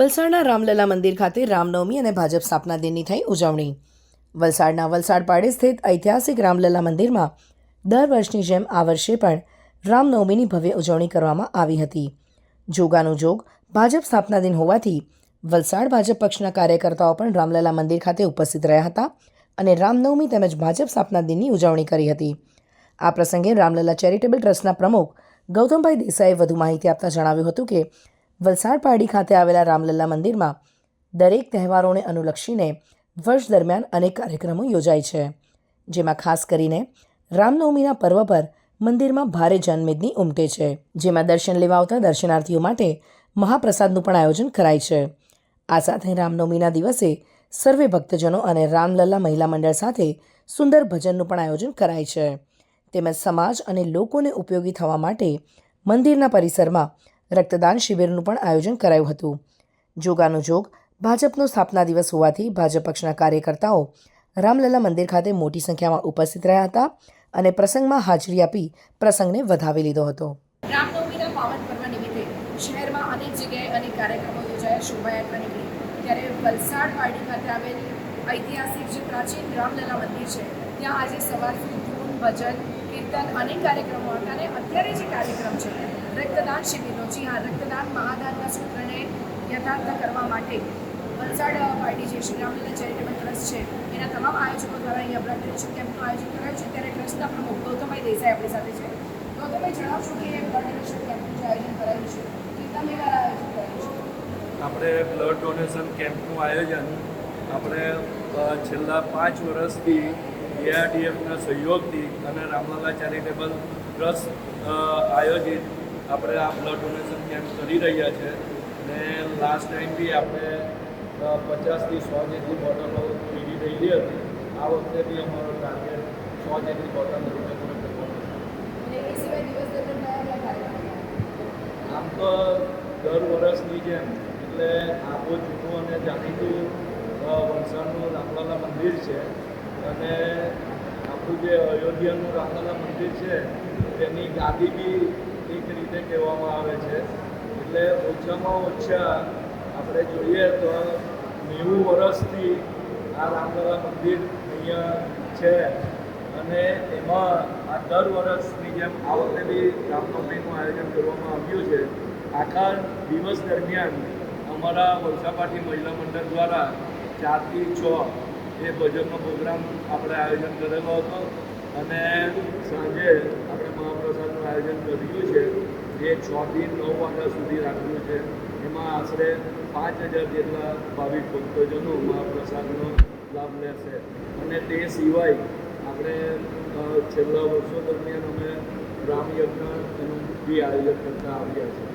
વલસાડના રામલલા મંદિર ખાતે રામનવમી અને ભાજપ સ્થાપના દિનની થઈ ઉજવણી. વલસાડના વલસાડ પાડે સ્થિત ઐતિહાસિક રામલલા મંદિરમાં દર વર્ષની જેમ આ વર્ષે પણ રામનવમીની ભવ્ય ઉજવણી કરવામાં આવી હતી. જોગાનું જોગ ભાજપ સ્થાપના દિન હોવાથી વલસાડ ભાજપ પક્ષના કાર્યકર્તાઓ પણ રામલલા મંદિર ખાતે ઉપસ્થિત રહ્યા હતા અને રામનવમી તેમજ ભાજપ સ્થાપના દિનની ઉજવણી કરી હતી. આ પ્રસંગે રામલલા ચેરિટેબલ ટ્રસ્ટના પ્રમુખ ગૌતમભાઈ દેસાઈએ વધુ માહિતી આપતા જણાવ્યું હતું કે વલસાડ પારડી ખાતે આવેલા રામલલ્લા મંદિરમાં દરેક તહેવારોને અનુલક્ષીને વર્ષ દરમિયાન અનેક કાર્યક્રમો યોજાય છે, જેમાં ખાસ કરીને રામનવમીના પર્વ પર મંદિરમાં ભારે જનમેદની ઉમટે છે, જેમાં દર્શન લેવા આવતા દર્શનાર્થીઓ માટે મહાપ્રસાદનું પણ આયોજન કરાય છે. આ સાથે રામનવમીના દિવસે સર્વે ભક્તજનો અને રામલલ્લા મહિલા મંડળ સાથે સુંદર ભજનનું પણ આયોજન કરાય છે. તેમજ સમાજ અને લોકોને ઉપયોગી થવા માટે મંદિરના પરિસરમાં રક્તદાન શિબિરનું પણ આયોજન કરાયું હતું. જોગાનું જોગ ભાજપનો સ્થાપના દિવસ હોવાથી ભાજપ પક્ષના કાર્યકર્તાઓ રામલલા મંદિર ખાતે મોટી સંખ્યામાં ઉપસ્થિત રહ્યા હતા અને પ્રસંગમાં હાજરી આપી પ્રસંગને વધાવી લીધો હતો. રામનવમીના પાવન પર્વ નિમિત્તે શહેરમાં અનેક જગ્યાએ અનેક કાર્યક્રમો યોજાયા, શોભાયાત્રા નીકળી. ત્યારે વલસાડ પાર્ટી ખાતે આવેલ ઐતિહાસિક જે પ્રાચીન રામલલા મંદિર છે, ત્યાં આજે સવારથી ધૂન, ભજન કીર્તન અનેક કાર્યક્રમો હતા અને અત્યારે જે કાર્યક્રમ છે, રક્તદાન શિબિરનો જી હા, રક્તદાન મહાદાનના સૂત્રને યથાર્થ કરવા માટે વલસાડ પાર્ટી જે શ્રી રામલલા ચેરિટેબલ ટ્રસ્ટ છે, એના તમામ આયોજકો દ્વારા અહીંયા બ્લડ ડોનેશન કેમ્પનું આયોજન કરાયું છે. ત્યારે ટ્રસ્ટના પ્રમુખ ગૌતમભાઈ દેસાઈ આપણી સાથે છે. ગૌતમભાઈ, જણાવશો કે બ્લડ ડોનેશન કેમ્પનું જે આયોજન કરાયું છે કેટલા મેગા આયોજન કરાયું છે? આપણે બ્લડ ડોનેશન કેમ્પનું આયોજન આપણે છેલ્લા પાંચ વર્ષથી એઆરડીએફના સહયોગથી અને રામલાલા ચેરિટેબલ ટ્રસ્ટ આયોજિત આપણે આ બ્લડ ડોનેશન કેમ્પ કરી રહ્યા છે. અને લાસ્ટ ટાઈમ બી આપણે પચાસથી સો જેટલી બોટલો ભેગી રહેલી હતી. આ વખતે બી અમારો ટાર્ગેટ સો જેટલી બોટલ આમ તો દર વર્ષની જેમ એટલે આબુ જૂનું અને જાણીતું વલસાડનું રામલાલા મંદિર છે. અને આપણું જે અયોધ્યાનું રામલાલા મંદિર છે, તેની ગાદી બી એક રીતે કહેવામાં આવે છે. એટલે ઓછામાં ઓછા આપણે જોઈએ તો નેવું વર્ષથી આ રામલાલા મંદિર અહીંયા છે અને એમાં આ દર વર્ષની જેમ આ વખતે બી રામનવમીનું આયોજન કરવામાં આવ્યું છે. આખા દિવસ દરમિયાન અમારા વલસાપાટી મહિલા મંડળ દ્વારા ચારથી છ એ ભજનનો પ્રોગ્રામ આપણે આયોજન કરેલો હતો. અને સાંજે આપણે મહાપ્રસાદનું આયોજન કર્યું છે. જે છથી નવ વાગ્યા સુધી રાખ્યું છે. એમાં આશરે પાંચ હજાર જેટલા ભાવિક ભક્તજનો મહાપ્રસાદનો લાભ લેશે. અને તે સિવાય આપણે છેલ્લા વર્ષો દરમિયાન અમે રામયજ્ઞ એનું બી આયોજન કરતા આવ્યા છે